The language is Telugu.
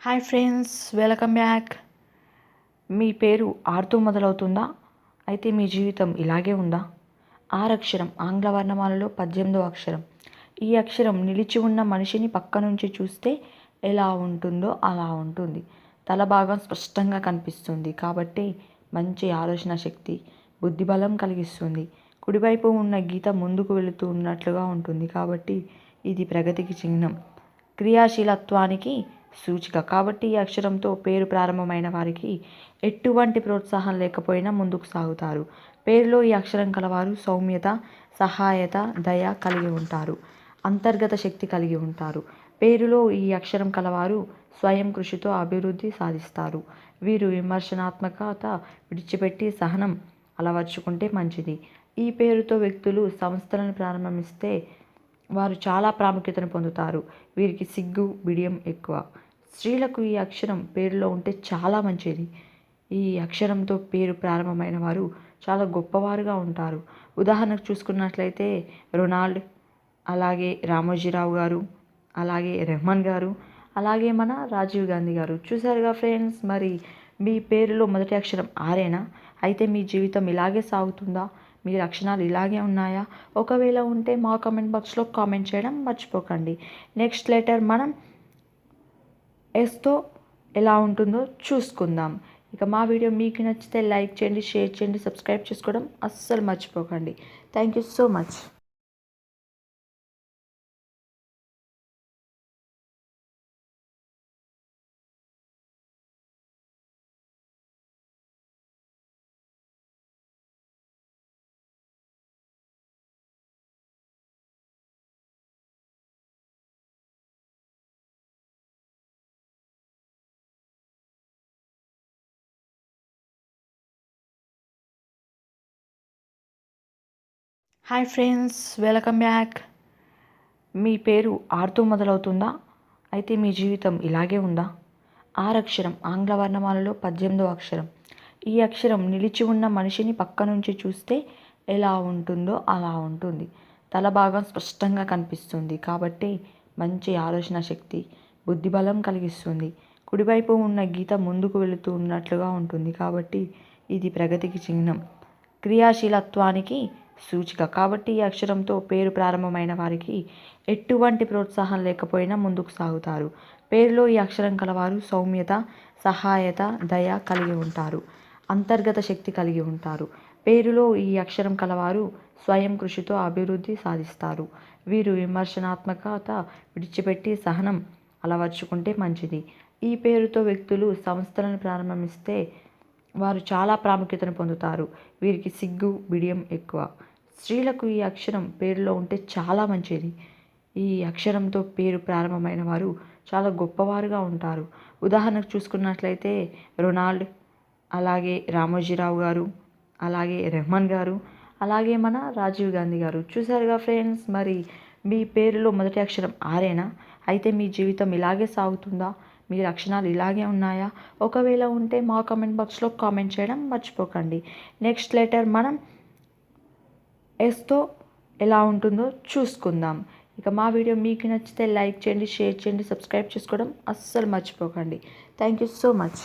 Hi friends welcome back. మీ పేరు ఆర్తో మొదలవుతుందా? అయితే మీ జీవితం ఇలాగే ఉందా? ఆర్ అక్షరం ఆంగ్ల వర్ణమాలలో పద్దెనిమిదో అక్షరం. ఈ అక్షరం నిలిచి ఉన్న మనిషిని పక్క నుంచి చూస్తే ఎలా ఉంటుందో అలా ఉంటుంది. తల భాగం స్పష్టంగా కనిపిస్తుంది. కాబట్టి మంచి ఆలోచన శక్తి బుద్ధిబలం కలిగిస్తుంది. కుడివైపు ఉన్న గీత ముందుకు వెళుతూ ఉన్నట్లుగా ఉంటుంది. కాబట్టి ఇది ప్రగతికి చిహ్నం. క్రియాశీలత్వానికి సూచిక. కాబట్టి ఈ అక్షరంతో పేరు ప్రారంభమైన వారికి ఎటువంటి ప్రోత్సాహం లేకపోయినా ముందుకు సాగుతారు. పేరులో ఈ అక్షరం కలవారు సౌమ్యత సహాయత దయ కలిగి ఉంటారు. అంతర్గత శక్తి కలిగి ఉంటారు. పేరులో ఈ అక్షరం కలవారు స్వయం కృషితో అభివృద్ధి సాధిస్తారు. వీరు విమర్శనాత్మకత విడిచిపెట్టి సహనం అలవర్చుకుంటే మంచిది. ఈ పేరుతో వ్యక్తులు సంస్థలను ప్రారంభిస్తే వారు చాలా ప్రాముఖ్యతను పొందుతారు. వీరికి సిగ్గు బిడియం ఎక్కువ. స్త్రీలకు ఈ అక్షరం పేరులో ఉంటే చాలా మంచిది. ఈ అక్షరంతో పేరు ప్రారంభమైన వారు చాలా గొప్పవారుగా ఉంటారు. ఉదాహరణకు చూసుకున్నట్లయితే రొనాల్డ్ అలాగే రామోజీరావు గారు అలాగే రెహమాన్ గారు అలాగే మన రాజీవ్ గాంధీ గారు. చూసారుగా ఫ్రెండ్స్ మరి మీ పేరులో మొదటి అక్షరం ఆరేనా? అయితే మీ జీవితం ఇలాగే సాగుతుందా? మీ లక్షణాలు ఇలాగే ఉన్నాయా? ఒకవేళ ఉంటే మా కామెంట్ బాక్స్లో కామెంట్ చేయడం మర్చిపోకండి. నెక్స్ట్ లెటర్ మనం ఎస్తో ఎలా ఉంటుందో చూసుకుందాం. ఇక మా వీడియో మీకు నచ్చితే లైక్ చేయండి షేర్ చేయండి సబ్స్క్రైబ్ చేసుకోవడం అస్సలు మర్చిపోకండి. Thank you so much. Hi friends welcome back. మీ పేరు ఆర్తో మొదలవుతుందా? అయితే మీ జీవితం ఇలాగే ఉందా? ఆర్ అక్షరం ఆంగ్ల వర్ణమాలలో పద్దెనిమిదో అక్షరం. ఈ అక్షరం నిలిచి ఉన్న మనిషిని పక్క నుంచి చూస్తే ఎలా ఉంటుందో అలా ఉంటుంది. తల భాగం స్పష్టంగా కనిపిస్తుంది కాబట్టి మంచి ఆలోచన శక్తి బుద్ధిబలం కలిగిస్తుంది. కుడివైపు ఉన్న గీత ముందుకు వెళుతూ ఉన్నట్లుగా ఉంటుంది కాబట్టి ఇది ప్రగతికి చిహ్నం. క్రియాశీలత్వానికి సూచిక. కాబట్టి ఈ అక్షరంతో పేరు ప్రారంభమైన వారికి ఎటువంటి ప్రోత్సాహం లేకపోయినా ముందుకు సాగుతారు. పేరులో ఈ అక్షరం కలవారు సౌమ్యత సహాయత దయ కలిగి ఉంటారు. అంతర్గత శక్తి కలిగి ఉంటారు. పేరులో ఈ అక్షరం కలవారు స్వయం కృషితో అభివృద్ధి సాధిస్తారు. వీరు విమర్శనాత్మకత విడిచిపెట్టి సహనం అలవర్చుకుంటే మంచిది. ఈ పేరుతో వ్యక్తులు సంస్థలను ప్రారంభిస్తే వారు చాలా ప్రాముఖ్యతను పొందుతారు. వీరికి సిగ్గు బిడియం ఎక్కువ. స్త్రీలకు ఈ అక్షరం పేరులో ఉంటే చాలా మంచిది. ఈ అక్షరంతో పేరు ప్రారంభమైన వారు చాలా గొప్పవారుగా ఉంటారు. ఉదాహరణకు చూసుకున్నట్లయితే రొనాల్డ్ అలాగే రామోజీరావు గారు అలాగే రెహమాన్ గారు అలాగే మన రాజీవ్ గాంధీ గారు. చూసారుగా ఫ్రెండ్స్? మరి మీ పేరులో మొదటి అక్షరం ఆరేనా? అయితే మీ జీవితం ఇలాగే సాగుతుందా? మీ లక్షణాలు ఇలాగే ఉన్నాయా? ఒకవేళ ఉంటే మా కామెంట్ బాక్స్లో కామెంట్ చేయడం మర్చిపోకండి. నెక్స్ట్ లెటర్ మనం ఎస్తో ఎలా ఉంటుందో చూసుకుందాం. ఇక మా వీడియో మీకు నచ్చితే లైక్ చేయండి షేర్ చేయండి సబ్స్క్రైబ్ చేసుకోవడం అస్సలు మర్చిపోకండి. Thank you so much